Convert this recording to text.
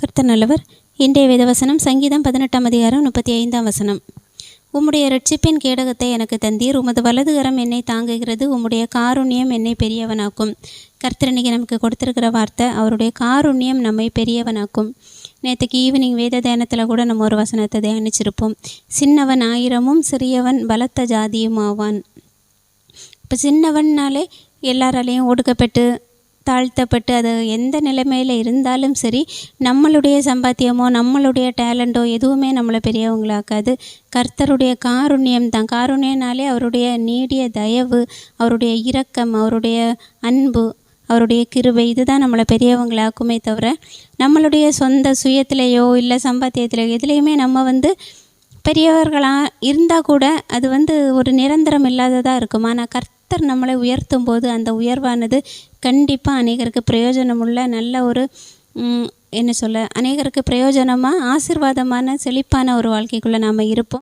கர்த்தர் நல்லவர். இன்றைய வேதவசனம் சங்கீதம் பதினெட்டாம் அதிகாரம் முப்பத்தி ஐந்தாம் வசனம். உம்முடைய ரட்சிப்பின் கேடகத்தை எனக்கு தந்தீர். உமது வலதுகரம் என்னை தாங்குகிறது. உம்முடைய காருண்யம் என்னை பெரியவனாக்கும். கர்த்தரணிக்கு நமக்கு கொடுத்துருக்கிற வார்த்தை அவருடைய காருண்யம் நம்மை பெரியவனாக்கும். நேற்றுக்கு ஈவினிங் வேத தியானத்தில் கூட நம்ம ஒரு வசனத்தை தியானிச்சிருப்போம். சின்னவன் ஆயிரமும் சிறியவன் பலத்த ஜாதியும் ஆவான். இப்போ சின்னவன்னாலே எல்லாராலையும் ஒடுக்கப்பட்டு தாழ்த்தப்பட்டு அது எந்த நிலைமையில் இருந்தாலும் சரி நம்மளுடைய சம்பாத்தியமோ நம்மளுடைய டேலண்ட்டோ எதுவுமே நம்மளை பெரியவங்களாக்காது. கர்த்தருடைய காருண்யம் தான் காருண்யனாலே அவருடைய நீடிய தயவு அவருடைய இரக்கம் அவருடைய அன்பு அவருடைய கிருபை இதுதான் நம்மளை பெரியவங்களாக்குமே தவிர நம்மளுடைய சொந்த சுயத்திலேயோ இல்லை சம்பாத்தியத்திலேயோ எதுலேயுமே நம்ம வந்து பெரியவர்களாக இருந்தால் கூட அது வந்து ஒரு நிரந்தரம் இல்லாததாக இருக்கும். ஆனால் கர்த்தர் நம்மளை உயர்த்தும் போது அந்த உயர்வானது கண்டிப்பாக அநேகருக்கு பிரயோஜனமுள்ள நல்ல ஒரு என்ன சொல்ல அநேகருக்கு பிரயோஜனமாக ஆசிர்வாதமான செழிப்பான ஒரு வாழ்க்கைக்குள்ளே நாம் இருப்போம்.